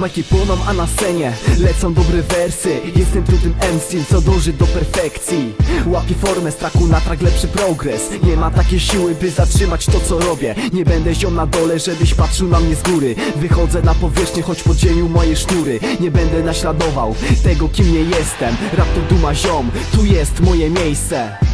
Majki płoną, a na scenie lecą dobre wersy. Jestem tu tym MC, co dąży do perfekcji. Łapię formę, z traku na trak lepszy progres. Nie ma takiej siły, by zatrzymać to co robię. Nie będę ziom na dole, żebyś patrzył na mnie z góry. Wychodzę na powierzchnię, choć pod ziemią moje sznury Nie będę naśladował tego kim nie jestem. Rap to duma ziom, tu jest moje miejsce.